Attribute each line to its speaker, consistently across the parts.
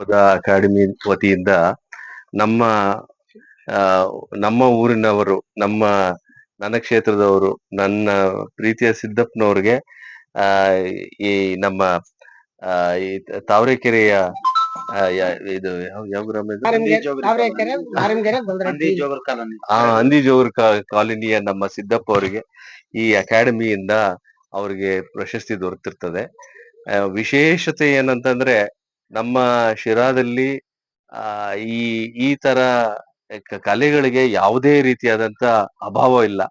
Speaker 1: Academy ವತಿಯಿಂದ ನಮ್ಮ ನಮ್ಮ ಊರಿನವರು ನಮ್ಮ ನನ್ನ ಕ್ಷೇತ್ರದವರು ನನ್ನ ಪ್ರೀತಿಯ ಸಿದ್ದಪ್ಪನವ್ರಿಗೆ ಆ ಈ ನಮ್ಮ ತಾವರೆಕೆರೆಯ ಇದು ಯಾವ ಯಾವ ಗ್ರಾಮ ಹಾ
Speaker 2: ಅಂದಿ ನಾರಂಗೆರೆ ಗೊಲ್ರಟ್ಟಿ
Speaker 1: ಆ ಅಂದಿಜೋರ್ ಕಾಲೋನಿಯ ನಮ್ಮ ಸಿದ್ದಪ್ಪ ಅವರಿಗೆ ಈ ಅಕಾಡೆಮಿಯಿಂದ ಅವರಿಗೆ ಪ್ರಶಸ್ತಿ ದೊರೆತಿರ್ತದೆ. ಆ, ವಿಶೇಷತೆ ಏನಂತಂದ್ರೆ ನಮ್ಮ ಶಿರಾದಲ್ಲಿ, ಆ, ಈ ಈ ತರ ಕಲೆಗಳಿಗೆ ಯಾವುದೇ ರೀತಿಯಾದಂತ ಅಭಾವ ಇಲ್ಲ.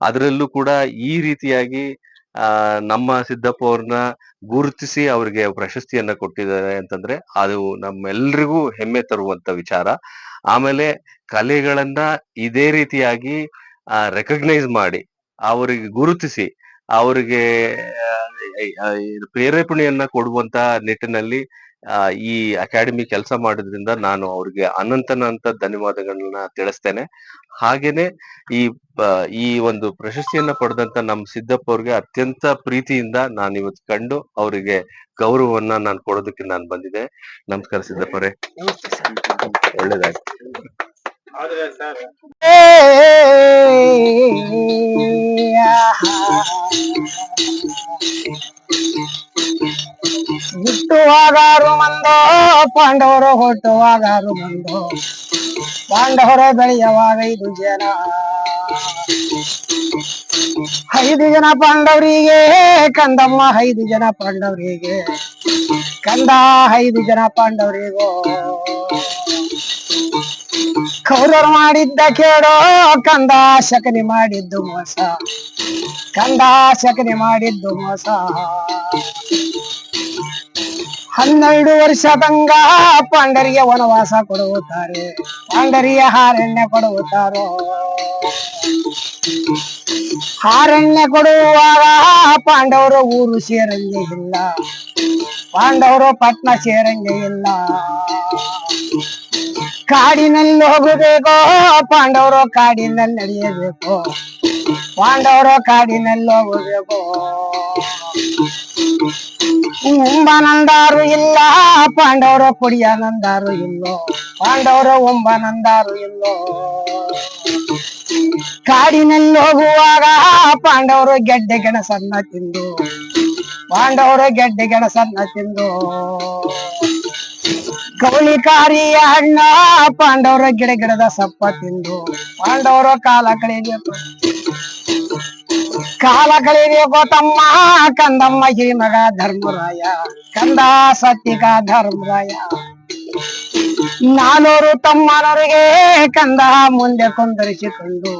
Speaker 1: ಅದರಲ್ಲೂ ಕೂಡ ಈ ರೀತಿಯಾಗಿ, ಆ, ನಮ್ಮ ಸಿದ್ದಪ್ಪ ಅವ್ರನ್ನ ಗುರುತಿಸಿ ಅವ್ರಿಗೆ ಪ್ರಶಸ್ತಿಯನ್ನ ಕೊಟ್ಟಿದ್ದಾರೆ ಅಂತಂದ್ರೆ ಅದು ನಮ್ಮೆಲ್ರಿಗೂ ಹೆಮ್ಮೆ ತರುವಂತ ವಿಚಾರ. ಆಮೇಲೆ ಕಲೆಗಳನ್ನ ಇದೇ ರೀತಿಯಾಗಿ, ಆ, ರೆಕಗ್ನೈಸ್ ಮಾಡಿ, ಅವರಿಗೆ ಗುರುತಿಸಿ, ಅವರಿಗೆ ಪ್ರೇರೇಪಣೆಯನ್ನ ಕೊಡುವಂತ ನಿಟ್ಟಿನಲ್ಲಿ ಈ ಅಕಾಡೆಮಿ ಕೆಲಸ ಮಾಡೋದ್ರಿಂದ ನಾನು ಅವ್ರಿಗೆ ಅನಂತನಂತ ಧನ್ಯವಾದಗಳನ್ನ ತಿಳಿಸ್ತೇನೆ. ಹಾಗೇನೆ ಈ ಈ ಒಂದು ಪ್ರಶಸ್ತಿಯನ್ನ ಪಡೆದಂತ ನಮ್ಮ ಸಿದ್ದಪ್ಪ ಅವ್ರಿಗೆ ಅತ್ಯಂತ ಪ್ರೀತಿಯಿಂದ ನಾನು ಇವತ್ತು ಕಂಡು ಅವರಿಗೆ ಗೌರವವನ್ನ ನಾನು ಕೊಡೋದಕ್ಕೆ ನಾನು ಬಂದಿದೆ ನಮಸ್ಕಾರ ಸಿದ್ದಪ್ಪರೇ ಒಳ್ಳೇದಾಯ್ತು.
Speaker 2: ಹುಟ್ಟುವಾಗಾರು ಮಂದೋ ಪಾಂಡವರು ಹುಟ್ಟುವಾಗಾರು ಬಂದು. ಪಾಂಡವರು ಬೆಳೆಯುವಾಗ ಐದು ಜನ. ಐದು ಜನ ಪಾಂಡವರಿಗೆ, ಕಂದಮ್ಮ ಐದು ಜನ ಪಾಂಡವರಿಗೆ. ಕಂದ ಐದು ಜನ ಪಾಂಡವರಿಗೋ. ಕೌರವರು ಮಾಡಿದ್ದ ಕೇಳೋ ಕಂದ ಶಕನಿ ಮಾಡಿದ್ದು ಮೋಸ. ಕಂದ ಶಕನಿ ಮಾಡಿದ್ದು ಮೋಸ. ಹನ್ನೆರಡು ವರ್ಷದಂಗ ಪಾಂಡರಿಗೆ ವನವಾಸ ಕೊಡುತ್ತಾರೆ. ಪಾಂಡರಿಯ ಹಾರಣ್ಯ ಕೊಡುತ್ತಾರೋ. ಹಾರಣ್ಯ ಕೊಡುವಾಗ ಪಾಂಡವರು ಊರು ಸೇರಂಗೆ ಇಲ್ಲ. ಪಾಂಡವರು ಪಟ್ನ ಸೇರಂಗೆ ಇಲ್ಲ. ಕಾಡಿನಲ್ಲಿ ಹೋಗಬೇಕು, ಪಾಂಡವರು ಕಾಡಿನಲ್ಲಿ ನಡೆಯಬೇಕು. ಪಾಂಡವರು ಕಾಡಿನಲ್ಲಿ ಹೋಗಬೇಕು. ಉಂಬನಂದಾರು ಇಲ್ಲ, ಪಾಂಡವರ ಕುಡಿಯನಂದಾರು ಇಲ್ಲೋ, ಪಾಂಡವರ ಉಂಬನಂದಾರು ಇಲ್ಲೋ. ಕಾಡಿನಲ್ಲಿ ಹೋಗುವಾಗ ಪಾಂಡವರು ಗೆಡ್ಡೆ ಗೆಣಸನ್ನ ತಿಂದು, ಪಾಂಡವರ ಗೆಡ್ಡೆ ಗೆಣಸನ್ನ ತಿಂದು. ಕೌಳಿಕಾರಿಯ ಅಣ್ಣ ಪಾಂಡವರ ಗಿಡ ಗಿಡದ ಸಪ್ಪ ತಿಂದು, ಪಾಂಡವರ ಕಾಲ ಕಳೆಯಬೇಕು. ಕಾಲ ಕಳೆಯಬೇಕು ತಮ್ಮ ಕಂದಮ್ಮ ಹಿರಿಮಗ ಧರ್ಮರಾಯ ಕಂದ ಸತ್ಯಿಕ ಧರ್ಮರಾಯ ನಾನೂರು ತಮ್ಮನವರಿಗೆ ಕಂದ ಮುಂದೆ ಕೊಂದರಿಸಿಕೊಂಡು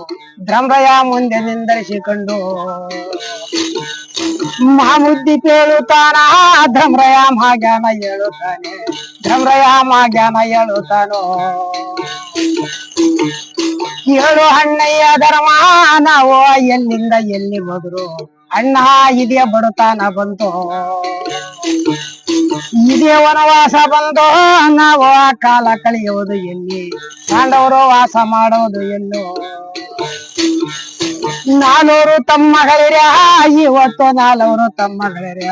Speaker 2: ಧರ್ಮರಾಯ ಮುಂದೆ ನಿಂದರಿಸಿಕೊಂಡು ಮಾಮುದ್ದಿ ಕೇಳುತ್ತಾನ ಧರ್ಮರಾಯ ಮಾಗ್ಯಾನ ಹೇಳುತ್ತಾನೆ ಧರ್ಮರಾಯ ಮಾಗ್ಯಾನ ಹೇಳುತ್ತಾನೋ ಏಳು ಅಣ್ಣಯ್ಯ ಧರ್ಮ ನಾವು ಎಲ್ಲಿಂದ ಎಲ್ಲಿ ಹೋದ್ರು? ಅಣ್ಣ ಇದೆಯ ಬಡತಾನ ಬಂತು. ಇದೇ ವನವಾಸ ಬಂದು ನಾವು, ಆ ಕಾಲ ಕಳೆಯುವುದು ಎಲ್ಲಿ? ಪಾಂಡವರು ವಾಸ ಮಾಡೋದು ಎಲ್ಲೋ? ನಾಲ್ವರು ತಮ್ಮಗಳಿರ, ಇವತ್ತು ನಾಲ್ವರು ತಮ್ಮಗಳಿರ.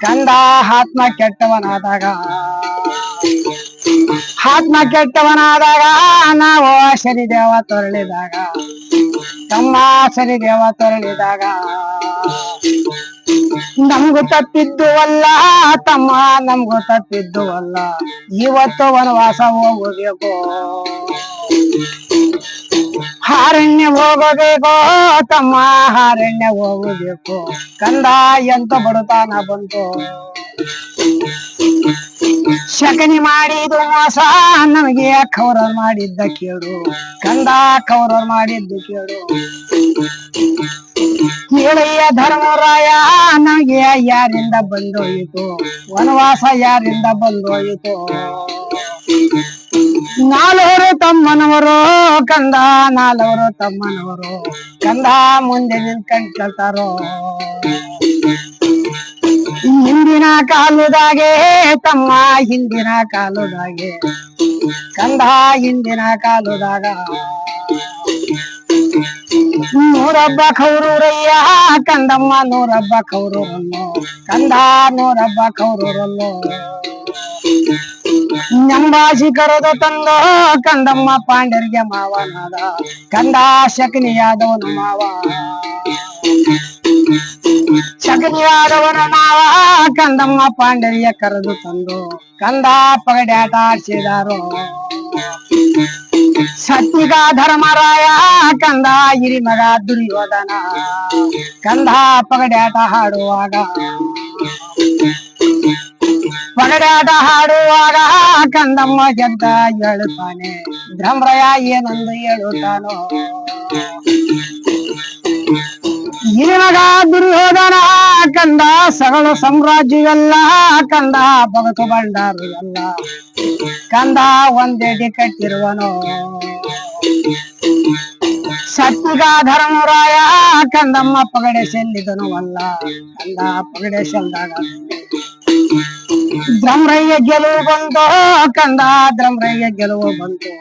Speaker 2: ಕಂದ ಆತ್ಮ ಕೆಟ್ಟವನಾದಾಗ ಆತ್ಮ ಕೆಟ್ಟವನಾದಾಗ ಶನಿದೇವ ತೊರಳಿದಾಗ. ತಮ್ಮ ಶನಿದೇವ ತೊರಳಿದಾಗ. ನಮ್ಗೂ ತಪ್ಪಿದ್ದು ಅಲ್ಲ ತಮ್ಮ ನಮ್ಗೂ ತಪ್ಪಿದ್ದು ಅಲ್ಲ ಇವತ್ತು ವನವಾಸ ಹೋಗಬೇಕು ಹಾರಣ್ಯ ಹೋಗಬೇಕು, ತಮ್ಮ ಹಾರಣ್ಯ ಹೋಗಬೇಕು ಕಂದ ಎಂತ ಬಡತಾನ ಬಂತು. ಶಕನಿ ಮಾಡಿದು ಮೋಸ, ನಮಗೆ ಕೌರ ಮಾಡಿದ್ದ ಕೇಳು ಕಂದ ಕೌರ ಮಾಡಿದ್ದು ಕೇಳು ಕೇಳಯ್ಯ ಧರ್ಮರಾಯ, ನಮಗೆ ಯಾರಿಂದ ಬಂದೋಯಿತು ವನವಾಸ ಯಾರಿಂದ ಬಂದೋಯಿತು ನಾಲ್ವರು ತಮ್ಮನವರು, ಕಂದ ನಾಲ್ವರು ತಮ್ಮನವರು. ಕಂದ ಮುಂದೆ ನಿಂತ್ಕೊಂಡ್ ಕೇಳ್ತಾರೋ? ಹಿಂದಿನ ಕಾಲದಾಗೆ, ತಮ್ಮ ಹಿಂದಿನ ಕಾಲದಾಗೆ. ಕಂದ ಹಿಂದಿನ ಕಾಲದಾಗ. ನೂರಬ್ಬ ಕೌರೂರಯ್ಯ, ಕಂದಮ್ಮ ನೂರಬ್ಬ ಕೌರೂರನ್ನು. ಕಂದ ನೂರಬ್ಬ ಕೌರೂರನ್ನು. ನಂಬಾಜಿ ಕರೆದು ತಂದೋ, ಕಂದಮ್ಮ ಪಾಂಡರಿಗೆ ಮಾವನಾದ. ಕಂದ ಶಕ್ನಿಯಾದವನು ಮಾವ. ಶಕನಿಯಾದವನ ನಾವ ಕಂದಮ್ಮ ಪಾಂಡರಿಯ ಕರೆದು ತಂದು ಕಂದ ಪಗಡ್ಯಾಟ ಆಡ್ಸಿದಾರೋ. ಸತ್ಯಗ ಧರ್ಮರಾಯ ಕಂದ ಹಿರಿಮಗ ದುರ್ಯೋಧನ. ಕಂದ ಪಗಡ್ಯಾಟ ಹಾಡುವಾಗ ಪಗಡ್ಯಾಟ ಹಾಡುವಾಗ ಕಂದಮ್ಮ ಗೆದ್ದ ಹೇಳುತ್ತಾನೆ ಧರ್ಮರಾಯ ಏನಂದು ಹೇಳುತ್ತಾನೋ? ಹಿರಿಮಗ ದುರ್ಯೋಧನ ಕಂದ ಸಗಳ ಸಾಮ್ರಾಜ್ಯವೆಲ್ಲ ಕಂದ ಭಗತು ಬಂಡಾರು ಎಲ್ಲ ಕಂದ ಒಂದೆಡೆ ಕಟ್ಟಿರುವನು ಸತ್ಯಗ ಧರ್ಮರಾಯ ಕಂದಮ್ಮ ಪಗಡೆ ಚೆಲ್ಲಿದನು ಅಲ್ಲ ಕಂದ ಪಗಡೆ ಚೆಲ್ದಾಗ ದ್ರಮ್ರಯ್ಯ ಗೆಲುವು ಬಂತು ಕಂದ ದ್ರಮ್ರಯ್ಯ ಗೆಲುವು ಬಂತು